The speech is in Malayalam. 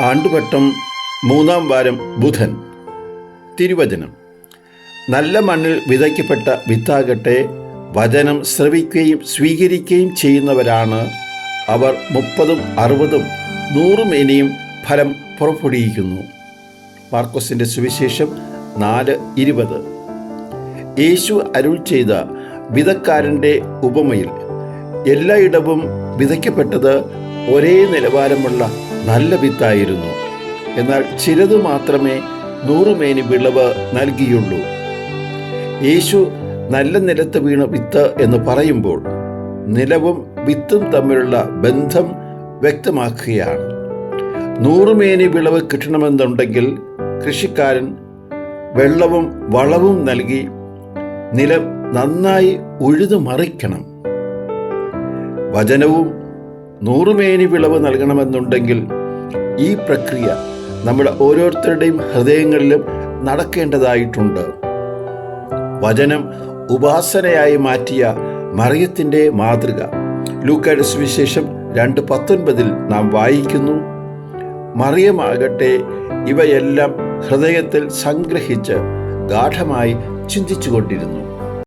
ആണ്ടുവട്ടം മൂന്നാം വാരം ബുധൻ. തിരുവചനം. നല്ല മണ്ണിൽ വിതയ്ക്കപ്പെട്ട വിത്താകട്ടെ വചനം ശ്രവിക്കുകയും സ്വീകരിക്കുകയും ചെയ്യുന്നവരാണ് അവർ മുപ്പതും അറുപതും നൂറും ഇനിയും ഫലം പുറപ്പെടുവിക്കുന്നു. മാർക്കോസിന്റെ സുവിശേഷം നാല് ഇരുപത്. യേശു അരുൾ ചെയ്ത വിതക്കാരന്റെ ഉപമയിൽ എല്ലായിടവും വിതയ്ക്കപ്പെട്ടത് ഒരേ നിലവാരമുള്ള നല്ല വിത്തായിരുന്നു. എന്നാൽ ചിലതു മാത്രമേ നൂറുമേനി വിളവ് നൽകിയുള്ളൂ. യേശു നല്ല നിലത്ത് വീണ വിത്ത് എന്ന് പറയുമ്പോൾ നിലവും വിത്തും തമ്മിലുള്ള ബന്ധം വ്യക്തമാക്കുകയാണ്. നൂറുമേനി വിളവ് കിട്ടണമെന്നുണ്ടെങ്കിൽ കൃഷിക്കാരൻ വെള്ളവും വളവും നൽകി നിലം നന്നായി ഉഴുതു മറിക്കണം. വചനവും നൂറുമേനി വിളവ് നൽകണമെന്നുണ്ടെങ്കിൽ ഈ പ്രക്രിയ നമ്മുടെ ഓരോരുത്തരുടെയും ഹൃദയങ്ങളിലും നടക്കേണ്ടതായിട്ടുണ്ട്. വചനം ഉപാസനയായി മാറ്റിയ മറിയത്തിന്റെ മാതൃക. ലൂക്കായുടെ സുവിശേഷം രണ്ട് പത്തൊൻപതിൽ നാം വായിക്കുന്നു മറിയമാകട്ടെ ഇവയെല്ലാം ഹൃദയത്തിൽ സംഗ്രഹിച്ച് ഗാഠമായി ചിന്തിച്ചുകൊണ്ടിരുന്നു.